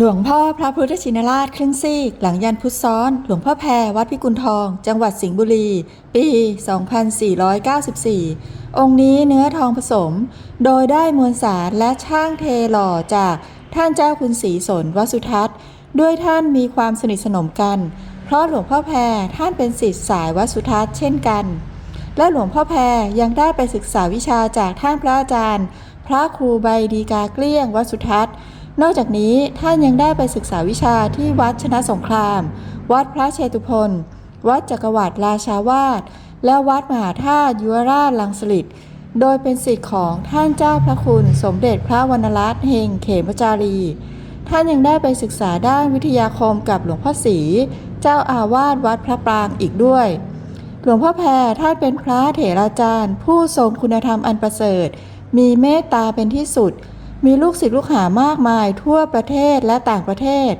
หลวงพ่อพระพุทธชินราชครึ่งซีก หลังยันพุทธซ้อน หลวงพ่อแพรวัดพิกุลทอง จังหวัดสิงห์บุรี ปี 2494 องค์นี้เนื้อทองผสม โดยได้มวลสารและช่างเทหล่อจากท่านเจ้าคุณศรีสนวสุทัศน์ ด้วยท่านมีความสนิทสนมกัน เพราะหลวงพ่อแพรท่านเป็นศิษย์สายวสุทัศน์เช่นกัน และหลวงพ่อแพรยังได้ไปศึกษาวิชาจากท่านพระอาจารย์ พระครูใบดีกาเกลี้ยงวัดสุทัศน์ นอกจากนี้ท่านยังได้ไปศึกษาวิชาที่วัดชนะสงคราม วัดพระเชตุพนวัดจักรวรรดิราชาวาสและวัดมหาธาตุยุวราชลังสลิดโดยเป็นศิษย์ของท่านเจ้าพระคุณ สมเด็จพระวรรณรัตน์เฮงเขมจารี ท่านยังได้ไปศึกษาด้านวิทยาคมกับหลวงพ่อศรีเจ้าอาวาสวัดพระปรางอีกด้วย หลวงพ่อแพรท่านเป็นพระเถราจารย์ ผู้ทรงคุณธรรมอันประเสริฐ มีเมตตาเป็นที่สุด มีลูกศิษย์ลูกหามากมายทั่วประเทศและต่างประเทศ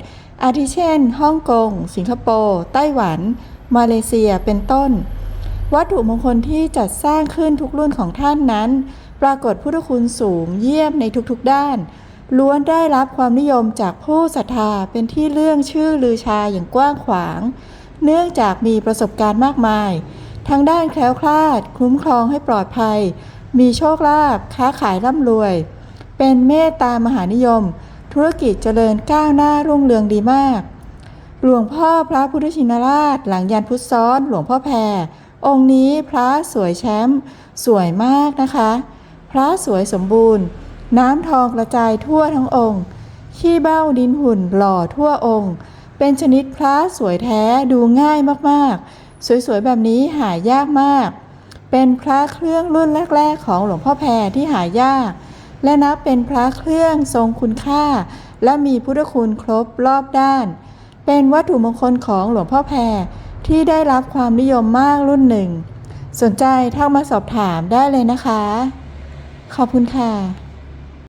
อาทิเช่น ฮ่องกง สิงคโปร์ ไต้หวัน มาเลเซีย เป็นต้น วัตถุมงคลที่จัดสร้างขึ้นทุกรุ่นของท่านนั้น ปรากฏพุทธคุณสูงเยี่ยมในทุกๆด้าน ล้วนได้รับความนิยมจากผู้ศรัทธาเป็นที่เรื่องชื่อลือชาอย่างกว้างขวาง เนื่องจากมีประสบการณ์มากมายทั้งด้านแคล้วคลาด คุ้มครองให้ปลอดภัย มีโชคลาภค้าขายร่ำรวย เป็นเมตตามหานิยม ธุรกิจเจริญก้าวหน้ารุ่งเรืองดีมาก หลวงพ่อพระพุทธชินราช หลังยันพุทธซ้อน หลวงพ่อแพรองค์นี้พระสวยแชมป์สวยมากนะคะ พระสวยสมบูรณ์ น้ำทองกระจายทั่วทั้งองค์ ขี้เบ้าดินหุ่นหล่อทั่วองค์ เป็นชนิดพระสวยแท้ดูง่ายมากๆ สวยๆแบบนี้หายากมาก เป็นพระเครื่องรุ่นแรก ๆ ของหลวงพ่อแพรที่หายาก และนับเป็นพระเครื่องทรงคุณค่า และมีพุทธคุณครบรอบด้าน เป็นวัตถุมงคลของหลวงพ่อแพรที่ได้รับความนิยมมากรุ่นหนึ่ง สนใจทักมาสอบถามได้เลยนะคะ ขอบคุณค่ะ